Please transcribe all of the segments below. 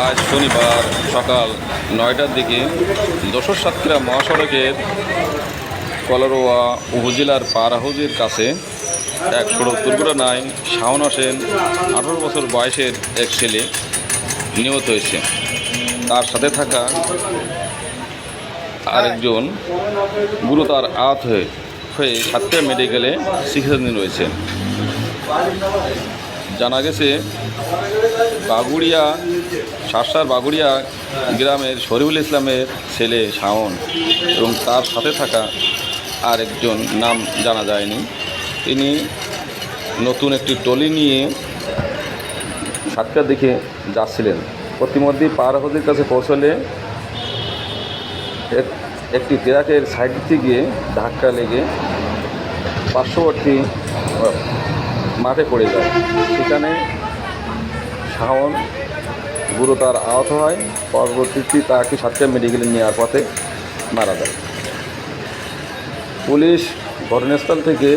আজ শনিবার সকাল নয়টার দিকে যশোর সাতক্ষীরা মহাসড়কের কলরোয়া উপজেলার পার হাউজের কাছে এক সড়ক দুর্ঘটনায় শাওন হোসেন আঠারো বছর বয়সের এক ছেলে নিহত হয়েছে। তার সাথে থাকা আরেকজন গুরুতর আহত হয়ে হয়ে সাতক্ষীরা মেডিকেলে চিকিৎসাধীন রয়েছে। জানা গেছে, বাগুড়িয়া শাসার বাগুড়িয়া গ্রামের শরীফুল ইসলামের ছেলে শাওন এবং তার সাথে থাকা আরেকজন নাম জানা যায়নি। তিনি নতুন একটি টলি নিয়ে সাতটার দিকে যাচ্ছিলেন। প্রতিমধ্যে পার হদির কাছে পৌঁছলে এক- একটি ট্রাকের সাইড গিয়ে ধাক্কা লেগে পার্শ্ববর্তী মাঠে পড়ে যায়। সেখানে শাওন গুরুতর আহত হয়, পরবর্তীতে তাকে সাতটা মেডিকেলে নেওয়ার পথে মারা যায়। পুলিশ ঘটনাস্থল থেকে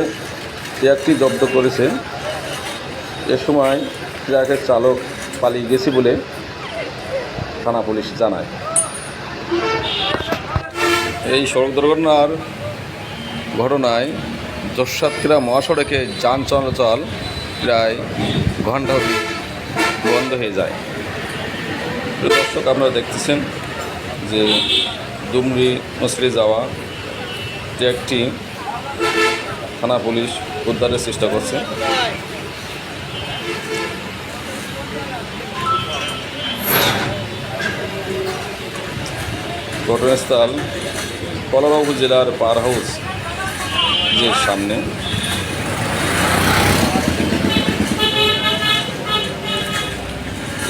ট্রাকটি জব্দ করেছে। এ সময় ট্রাকের চালক পালিয়ে গেছে বলে থানা পুলিশ জানায়। এই সড়ক দুর্ঘটনার ঘটনায় যশোর মহাসড়কে যান চলাচল প্রায় ঘণ্টা বন্ধ হয়ে যায়। দর্শক, আপনারা দেখতেছেন যে দুমরি মসরি যাওয়া ট্র্যাকটি থানা পুলিশ উদ্ধারের চেষ্টা করছে। ঘটনাস্থল কলাবা উপজেলার পার হাউস যে সামনে।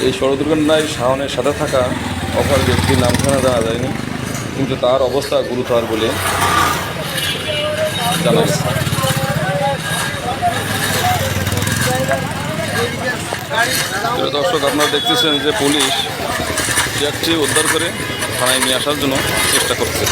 এই সড়ক দুর্ঘটনায় শাওনের সাথে থাকা অপর ব্যক্তির নাম ঠিকানা জানা যায়নি, কিন্তু তার অবস্থা গুরুতর বলে জানা গেছে। দর্শক, আপনারা দেখতেছেন যে পুলিশ ট্রাকটি উদ্ধার করে থানায় নিয়ে আসার জন্য চেষ্টা করছে।